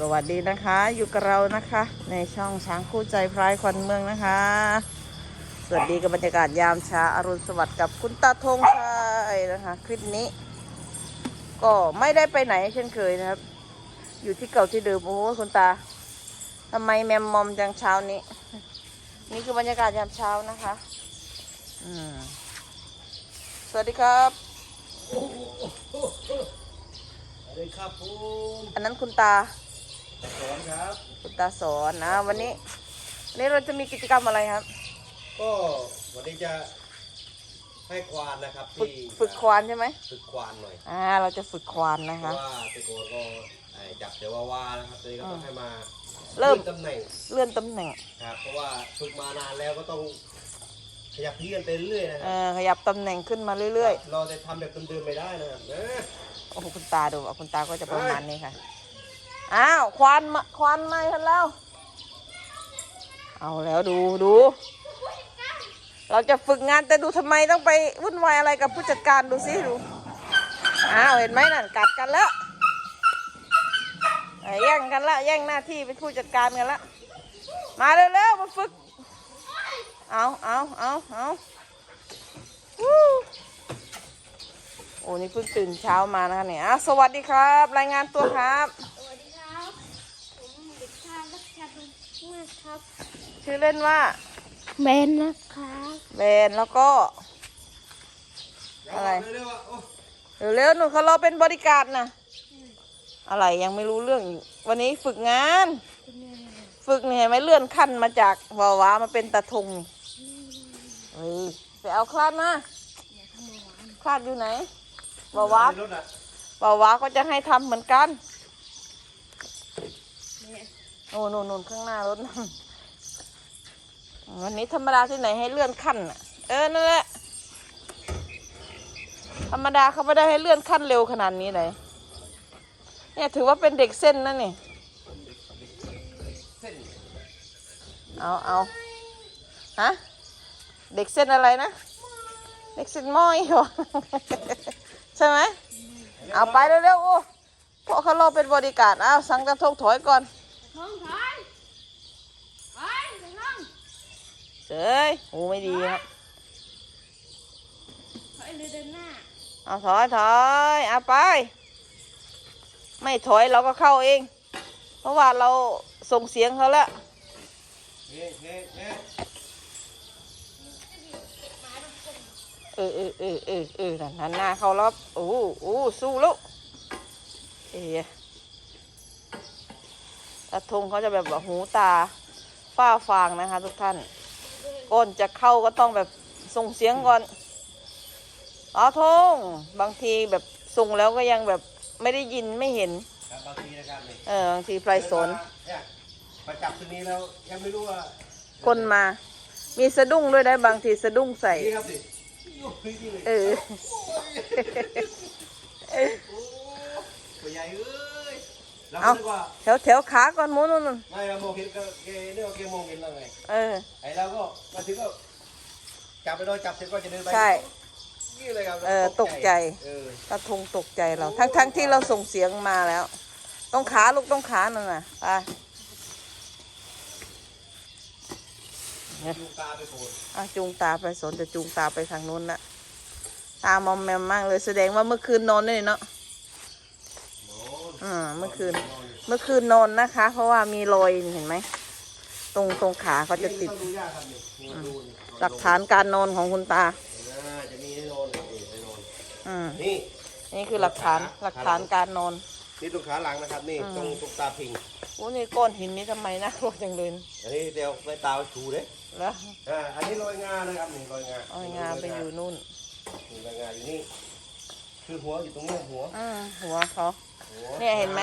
สวัสดีนะคะ อยู่กับเรานะคะ ในช่องช้างคู่ใจพรายควันเมืองนะคะ สวัสดีกับบรรยากาศยามเช้าอรุณสวัสดิ์กับคุณตาธงชัยนะคะ คลิปนี้ ก็ไม่ได้ไปไหนเช่นเคยนะครับ อยู่ที่เก่าที่เดิมโอ้โหคุณตาทำไมแมมมอมจังเช้านี้ นี่คือบรรยากาศยามเช้านะคะอืมสวัสดีครับสวัสดีครับผมอันนั้นคุณตา สอนครับ คุณตาสอนนะวันนี้วันนี้เราจะมีกิจกรรมอะไรครับ ก็วันนี้จะให้ควานนะครับฝึกที่ฝึกควานใช่ไหมฝึกควานหน่อยอ่าเราจะฝึกควานนะเพคะ ราะว่าแตะโกนก็ไอ้จับเดี๋ยวว่าว่านะครับตอนนี้ก็ต้องให้มาเริ่ม ลื่อนตำแหน่งเลื่อนตำแหน่งครับ เพราะว่าฝึกมานานแล้วก็ต้องขยับเลื่อนไปเรื่อยๆนะคเอรับอขยับตำแหน่งขึ้นมาเรื่อยเราจะทำแบบเดิมๆไม่ได้นะครับนะ ๆโอ้โหคุณตาดูอะคุณตาก็จะประมาณนี้ค่ะ อ้าวควานมาควานมาทันแล้ว เอาแล้วดูดู เราจะฝึกงานแต่ดูทำไมต้องไปวุ่นวายอะไรกับผู้จัดการดูสิดู อ้าวเห็นไหมนั่นกัดกันแล้วแย่งกันละแย่งหน้าที่เป็นผู้จัดการกันละมาเร็วๆมาฝึก เอาเอาเอาเอาโอ้นี่เพิ่งตื่นเช้ามานะคะเนี่ยอะสวัสดีครับ รายงานตัวครับ สวัสดีครับ ผมเด็กชายรัชชาดุลมากครับ ชื่อเล่นว่าเบนนะครับเบนแล้วก็ อะไรเร็วๆอะโอ้เร็วๆหนูเขารอเป็นบริการนะอะไรยังไม่รู้เรื่องอีกวันนี้ฝึกงาน ฝึกเนี่ยเห็นไหมเลื่อนขั้นมาจากวาวามาเป็นตะทงเฮ้ยไปเอาคลาดมาคลาดอยู่ไหนวาวาในรถอะวาวาก็จะให้ทำเหมือนกัน โอ้โน่นโน่นข้างหน้ารถนั่น วันนี้ธรรมดาที่ไหนให้เลื่อนขั้นน่ะ เออนั่นแหละธรรมดาเขาไม่ได้ให้เลื่อนขั้นเร็วขนาดนี้เลยเนี่ยถือว่าเป็นเด็กเส้นนั่นนี่เอาเอาฮะเด็กเส้นอะไรนะเด็กเส้นม้อยเหรอใช่ไหมเอาไปเร็วๆโอ้พวกเขารอเป็นบริการอ้าวสังกระทงถอยก่อนทงถอยถอยท้อง เสยโอ้ไม่ดีครับถอยเลยเดินหน้าเอาถอยถอยเอาไป ไม่ถอยเราก็เข้าเอง เพราะว่าเราส่งเสียงเขาแล้วเฮ้เฮ้เฮ้เออเออเออเออเออนั่นหันหน้าเขาแล้วโอ้โหโอ้โหสู้แล้วเอ๋ตาทงเขาจะแบบว่าหูตาฝ้าฟางนะคะทุกท่าน ก่อนจะเข้าก็ต้องแบบส่งเสียงก่อนอ๋อทงบางทีแบบส่งแล้วก็ยังแบบไม่ได้ยินไม่เห็นครับบางทีนะครับนี่เออบางทีไฟสนเนี่ยมาจับตรงนี้แล้วยังไม่รู้ว่าคนมา มีสะดุ้งด้วยได้บางทีสะดุ้งใส่ นี่ครับสิโอ้ยนี่เลยเออ โอ้ตัวใหญ่เอ้ย เราเอาคิดว่าแถวแถวขาก่อนหมูนู่นนไม่เรามองเห็นก็แกเนี่ยว่าแกมองเห็นเราไงเออ ไอ้เราก็มาถึงก็จับไปโดนจับเสร็จก็จะเดินไปใช่นี่เลยครับเออตกใจเออตาทงตกใจเรา ทั้งทั้งที่เราส่งเสียงมาแล้ว ต้องขาลูกต้องขานั่นน่ะไปลูกตาไปโผล่อะจูงตาไปสนจะจูงตาไปทางนู้นละตามอมแมมมากเลยแสดงว่าเมื่อคืนนอนด้วยเนาะโน่น อ่าเมื่อคืน เมื่อคืนนอนนะคะ เพราะว่ามีรอยเห็นไหม ตรงตรงขาเขาจะติดต้องดูยากครับนี่นี่ดูนี่หลักฐานการนอนของคุณตาอ่าจะมีให้นอนนี่ให้นอนอืมนี่ นี่คือหลักฐานหลักฐานการนอน นี่ตรงขาหลังนะครับ นี่อืมตรงตรงตาพิงโอ้นี่ก้อนหินนี้ทำไมนะกลัวจังเลยอันนี้เดี๋ยวไปตาชูเด้แล้วอ่าอันนี้รอยงานะครับนี่รอยงาเอางาไปอยู่นู่นนี่รอยงาอยู่นี่ คือหัวอยู่ตรงนี้หัวอืมหัวเขาหัว เนี่ยเห็นไหม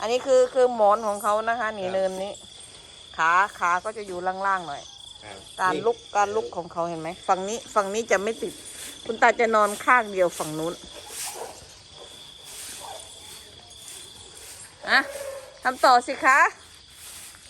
อันนี้คือคือหมอนของเขานะคะนี่เนินนี้ ขาขาก็จะอยู่ล่างๆหน่อยครับการลุกการลุกของเขาเห็นไหม ฝั่งนี้ฝั่งนี้จะไม่ติด คุณตาจะนอนข้างเดียวฝั่งนู้นอะทำต่อสิคะ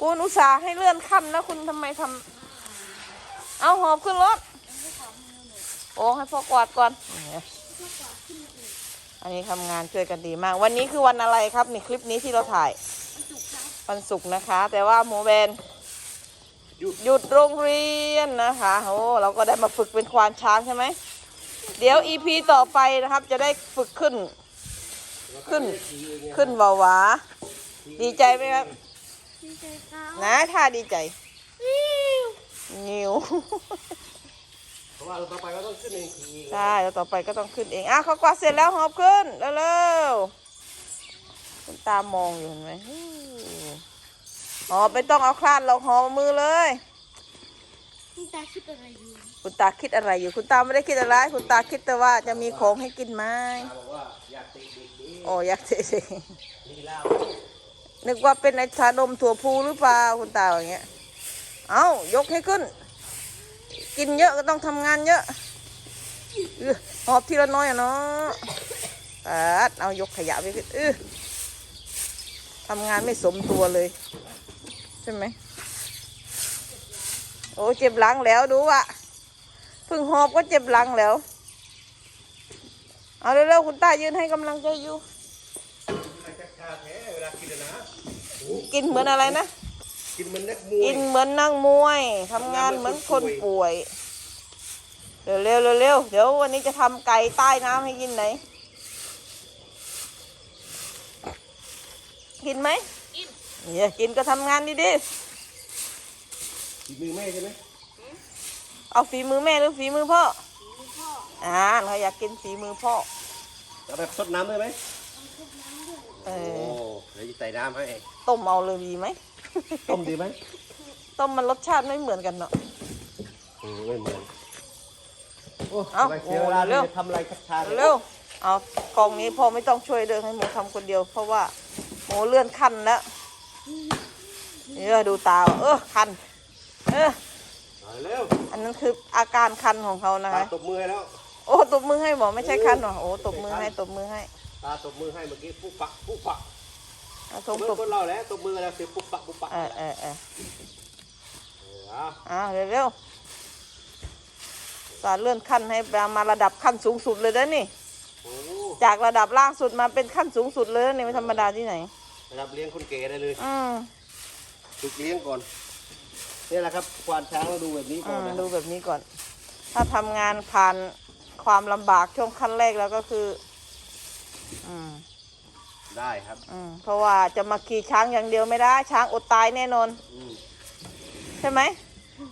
คุณอุตส่าห์ให้เลื่อนขั้นแล้วคุณทำไมทำเอาหอบขึ้นรถ โอ้ให้พ่อกวาดก่อนเนี่ยเออันนี้ทำงานช่วยกันดีมาก วันนี้คือวันอะไรครับนี่คลิปนี้ที่เราถ่ายมันจุกครับวันศุกร์นะคะ แต่ว่าหมูแบนหยุดหยุดโรงเรียนนะคะโอ้เราก็ได้มาฝึกเป็นควานช้างใช่ไหมเดี๋ยวอีพีต่อไปนะครับ จะได้ฝึกขึ้น ขึ้นขึ้นวาวาดีใจไหมครับดีใจครับนะถ้าดีใจวิวนิวเพราะ ว่าเราต่อไปก็ต้องขึ้นเองทีใช่แล้วต่อไปก็ต้องขึ้นเองอะเขากวาดเสร็จแล้วหอบขึ้นเร็วๆคุณตามองอยู่เห็นไหมฮู้หอบไม่ต้องเอาคลาดหรอกหอบมือเลยคุณตาคิดอะไรอยู่คุณตาคิดอะไรอยู่ คุณตาไม่ได้คิดอะไร คุณตาคิดแต่ว่าจะมีของให้กินไหมตาบอกว่าอยากตีเด็กดีโอ้อยากเฉยลีลาๆนึกว่าเป็นไอ้ชานมถั่วพูหรือเปล่าคุณตาอย่างเงี้ย เอายกให้ขึ้น กินเยอะก็ต้องทำงานเยอะหอบทีละน้อยอะเนาะปัดเอายกขยะไปขึ้นเออทำงานไม่สมตัวเลย ใช่ไหม โอ้เจ็บหลังแล้วดูอะพิ่งหอบก็เจ็บหลังแล้ว เอาเร็วๆคุณตายืนให้กำลังใจอยู่ กินเหมือนอะไรนะ กินมันนักมวยกินเหมือนนั่งมวยทำงานเหมือนคนป่วย เร็วเร็วๆเร็วๆเดี๋ยววันนี้จะทำไก่ใต้น้ำให้กินไหน กินไหมกิน เนี่ยกินก็ทำงานดีฝีมือแม่ใช่ไหมๆเอาฝีมือแม่หรือฝีมือพ่อมีพ่ออ่าเขาอยากกินฝีมือพ่อ เอาแบบสดน้ำได้ไหมมันทุบน้ำด้วยเอโอ้อ เดี๋ยวจะใส่น้ำให้ต้มเอาเลยดีไหม ต้มดีไหมต้มมันรสชาติไม่เหมือนกันเนาะ อืมไม่เหมือนโอ้เอ้าทำไมเสียเวลาโอ้เร็เลวยทำอะไรชักชาเร็วเอากองนี้พ่อไม่ต้องช่วยเดินให้หมูทำคนเดียว เพราะว่าหมูเลื่อนขั้นแล้วเออดูตาว่ะเออคันเออเอาเร็วอันนั้นคืออาการคันของเขานะตาคะ ตบมือให้แล้ว โอ้ตบมือให้บอกไม่ใช่คันหรอโอ้ตบมือให้ตบมือให้ ตาตบมือให้เมื่อกี้ปุ๊บปักปุ๊บปัก เอาทตงบมือตบคนเราแล้วตบมือแล้วเสียปุ๊บปักปุ๊บปักเออเออเออเออเอาเอาเร็วเร็วๆสารเลื่อนขั้นให้มาระดับขั้นสูงสุดเลยนะนี่โอ้จากระดับล่างสุดมาเป็นขั้นสูงสุดเลยนะนี่ไม่ธรรมดาที่ไหน ระดับเลี้ยงคนแก่ได้เลยอืมฝึกเลี้ยงก่อนนี่แหละครับควานช้างเราดูแบบนี้ก่อือนมนะดูแบบนี้ก่อน ถ้าทำงานผ่านความลำบากช่วงขั้นแรกแล้วก็คือ อืม ได้ครับอืมเพราะว่าจะมาขี่ช้างอย่างเดียวไม่ได้ ช้างอดตายแน่นอน อืมใช่ไหม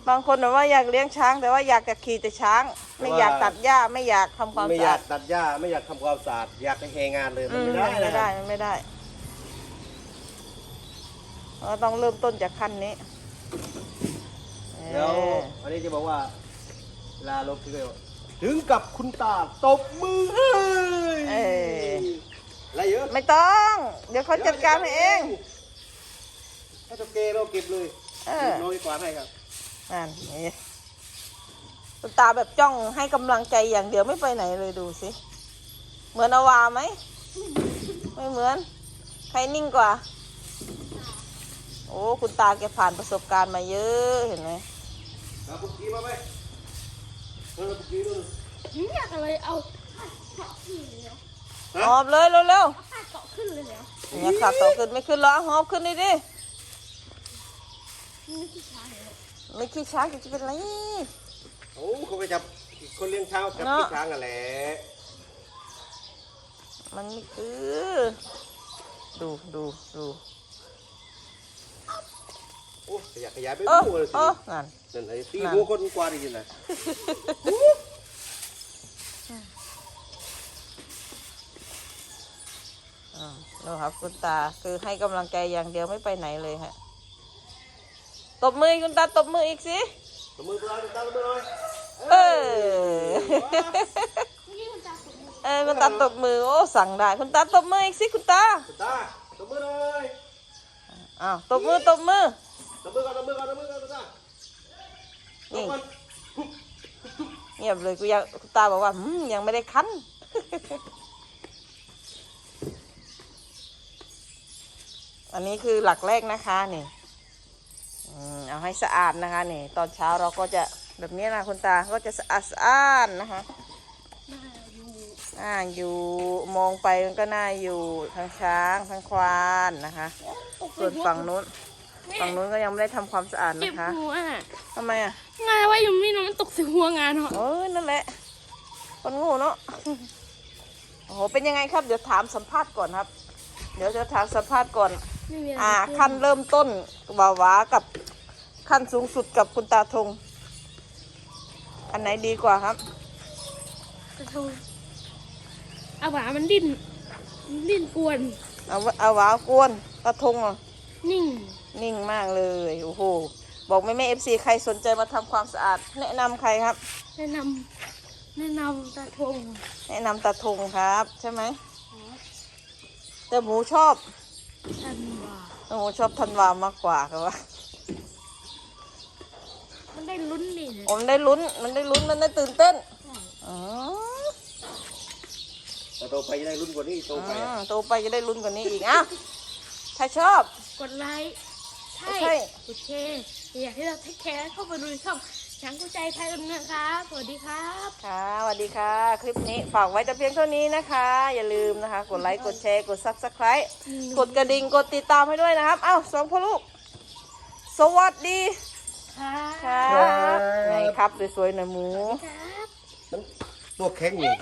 บางคนแบบว่าอยากเลี้ยงช้าง แต่ว่าอยากจะขี่แต่ช้าง ไม่อยากตัดหญ้าไม่อยากทำความไม่อสะยาอากดตัดหญ้าไม่อยากทำความสะอาดอยากให้แหงานเลยอืมันมไม่ได้ไม่นะได้มันไม่ได้เราก็ต้องเริ่มต้นจากขั้นนี้เดี๋ยวเออวันนี้จะบอกว่าเวลาลบที่ก็ถึงกับคุณตาตบมือเอ้ยเอออะ ไรเยอะไม่ต้อง เดี๋ยวเขาจัดการให้เองให้ตัวเกเราเก็บเลยเออ น้อยกว่าให้ครับนั่นนี่คุณตาแบบจ้องให้กำลังใจอย่างเดียวไม่ไปไหนเลยดูสิ เหมือนอาวาไหม ไม่เหมือน ใครนิ่งกว่า โอ้คุณตาแกผ่านประสบการณ์มาเยอะเห็นไหมเอาปุกกี้มาไหมเออปุกกี้นู่นผมอยากอะไรเอาผ้าเกาะขึ้นเลยเหรอฮะ หอบเลยเร็วเอาผ้าเกาะขึ้นเลยเหรอๆเนี่ยขาต่อขึ้นไม่ขึ้นแล้วหอบขึ้นดิดินี่คือช้างเหรอไม่ขี้ช้างจะเป็นไร โอ้เขาไปจับคนเลี้ยงช้างจับเนอะ พี่ช้างกันแหละมันไม่คือดูดูดูโอ้ขยายขยายไปเออหมู่เลยสิเออนั่นนั่นไอ้ตีนั่นหัวคนกว่าดีนะ อ่าดูครับคุณตาคือให้กำลังใจอย่างเดียวไม่ไปไหนเลยฮะตบมืออีกคุณตาตบมืออีกสิตบมือตัวเราตบมือหน่อยเออนี่คุณตาสมมติเออคุณตาตบมือโอ้สั่งได้คุณตาตบมืออีกสิคุณตาคุณตาตบมือหน่อยอ้าวตบมือตบมือตบมือก่อนตบมือก่อนตบมือก่อนคุณตาตบนี่ก่อนเงียบเลยกูยังคุณตาบอกว่าอืมยังไม่ได้คั้น อันนี้คือหลักแรกนะคะนี่อืมเอาให้สะอาดนะคะนี่ ตอนเช้าเราก็จะแบบนี้นะคุณตาก็จะสะอาดสะอาดนะคะมาอยู่อ่าน่าอยู่มองไปมันก็น่าอยู่ทั้งช้างทั้งควานนะคะ ส่วนฝั่งนู้นฝั่งนู้นก็ยังไม่ได้ทำความสะอาดเจ็บนะคะหัวอะทำไมอะงานไว้อยู่นี่เนอะมันตกใส่หัวงานเหรอเออนั่นแหละคนโงูเนาะโอ้โหเป็นยังไงครับ เดี๋ยวถามสัมภาษณ์ก่อนครับ เดี๋ยวจะถามสัมภาษณ์ก่อนไม่มี อะไรอ่าเกิขั้นเริ่มต้นวาวากับขั้นสูงสุดกับคุณตาทง อันไหนดีกว่าครับกระทงเอาหวามันดิ้นมันดิ้นกวน เอาวะเอาวาวกวนตาทงอะนิ่ง นิ่งมากเลยโอ้โหบอกแม่แม่เอฟซีใครสนใจมาทำความสะอาด แนะนำใครครับ แนะนำแนะนำตาทง แนะนำตาทงครับ ใช่ไหมแต่หมูชอบ ทันว่าแต่หมูชอบธันวามากกว่าครับว่ามันได้ลุ้นนี่นะโอ้มันได้ลุ้น มันได้ลุ้น มันได้ตื่นเต้นใช่อ๋อแต่โตไปจะได้รุ่นกว่านี้โตไปอือะมโตไปจะได้ลุ้นกว่านี้อีกอะถ้าชอบ กดไลค์ ใช่ใช่กดแชร์อยากให้เราเทคแคร์เข้ามาดูในช่องช้างกู้ใจไทยดำเนินครับสวัสดีครับ ค่ะสวัสดีค่ะ คลิปนี้ฝากไว้แต่เพียงเท่านี้นะคะ อย่าลืมนะคะ กดไลค์ กดแชร์ กด subscribe กดกระดิ่ง กดติดตามให้ด้วยนะครับ เอ้าสองพ่อลูก สวัสดีครับครับไหนครับ สวยๆหน่อยหมูครับตัวแข็งนี่